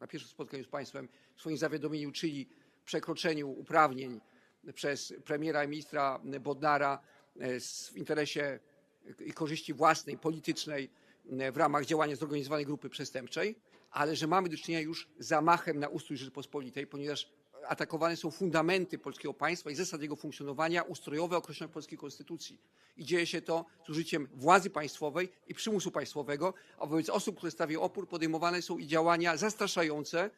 na pierwszym spotkaniu z państwem w swoim zawiadomieniu, czyli przekroczeniu uprawnień przez premiera i ministra Bodnara e, w interesie i korzyści własnej, politycznej e, w ramach działania zorganizowanej grupy przestępczej, ale że mamy do czynienia już z zamachem na ustrój Rzeczypospolitej, ponieważ atakowane są fundamenty polskiego państwa i zasad jego funkcjonowania ustrojowe określone w polskiej konstytucji. I dzieje się to z użyciem władzy państwowej i przymusu państwowego, a wobec osób, które stawiają opór, podejmowane są i działania zastraszające,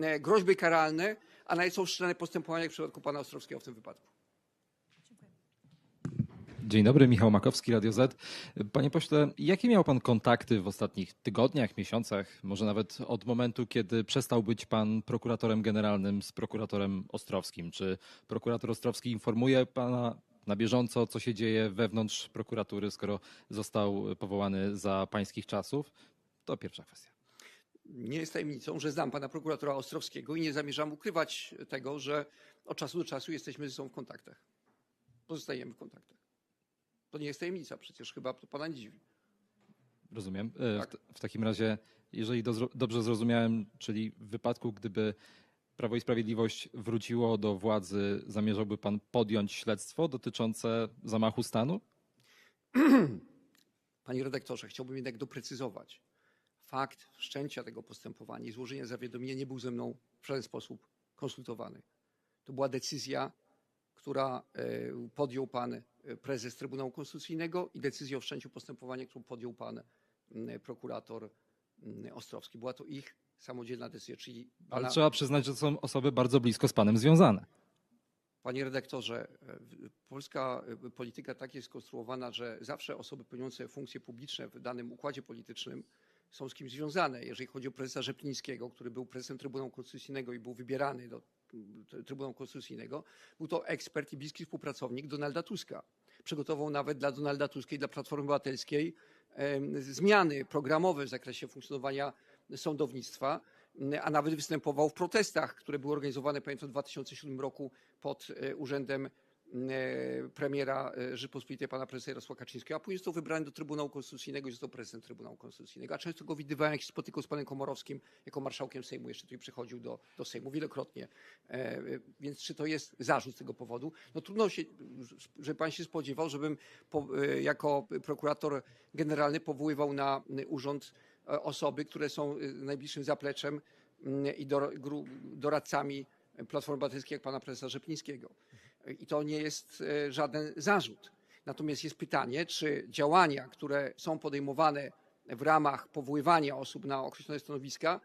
e, groźby karalne, a nawet są wszczynane postępowania jak w przypadku pana Ostrowskiego w tym wypadku. Dzień dobry, Michał Makowski, Radio Z. Panie pośle, jakie miał pan kontakty w ostatnich tygodniach, miesiącach, może nawet od momentu, kiedy przestał być pan prokuratorem generalnym z prokuratorem Ostrowskim? Czy prokurator Ostrowski informuje pana na bieżąco, co się dzieje wewnątrz prokuratury, skoro został powołany za pańskich czasów? To pierwsza kwestia. Nie jest tajemnicą, że znam pana prokuratora Ostrowskiego i nie zamierzam ukrywać tego, że od czasu do czasu jesteśmy ze sobą w kontaktach. Pozostajemy w kontaktach. To nie jest tajemnica, przecież chyba to pana nie dziwi. Rozumiem. E, Tak. W, w takim razie, jeżeli dozro- dobrze zrozumiałem, czyli w wypadku, gdyby Prawo i Sprawiedliwość wróciło do władzy, zamierzałby pan podjąć śledztwo dotyczące zamachu stanu? Panie redaktorze, chciałbym jednak doprecyzować. Fakt wszczęcia tego postępowania i złożenia zawiadomienia nie był ze mną w żaden sposób konsultowany. To była decyzja, która e, podjął pan e, prezes Trybunału Konstytucyjnego i decyzja o wszczęciu postępowania, którą podjął pan prokurator Ostrowski. Była to ich samodzielna decyzja, czyli Ale pana- trzeba przyznać, że to są osoby bardzo blisko z panem związane. Panie redaktorze, e, polska polityka tak jest skonstruowana, że zawsze osoby pełniące funkcje publiczne w danym układzie politycznym są z kimś związane. Jeżeli chodzi o prezesa Rzeplińskiego, który był prezesem Trybunału Konstytucyjnego i był wybierany do mm, Try- Trybunału Konstytucyjnego, był to ekspert i bliski współpracownik Donalda Tuska. Przygotował nawet dla Donalda Tuska i dla Platformy Obywatelskiej zmiany programowe w zakresie funkcjonowania sądownictwa, m, a nawet występował w protestach, które były organizowane, pamiętam, w 2007 roku pod e, urzędem premiera e, Rzeczypospolitej pana prezesa Jarosława Kaczyńskiego, a później został wybrany do Trybunału Konstytucyjnego i został prezydentem Trybunału Konstytucyjnego. A często go widywałem, jak się spotykał z panem Komorowskim jako marszałkiem Sejmu, jeszcze tutaj przychodził do, do Sejmu wielokrotnie. E, e, Więc czy to jest zarzut z tego powodu? No trudno się, żeby pan się spodziewał, żebym po, e, jako prokurator generalny powoływał na e, urząd e, osoby, które są e, najbliższym zapleczem mm, i doradcami Platformy Obywatelskiej, jak pana prezesa Rzeplińskiego. I to nie jest e, żaden zarzut. Natomiast jest pytanie, czy działania, które są podejmowane w ramach powoływania osób na określone stanowiska,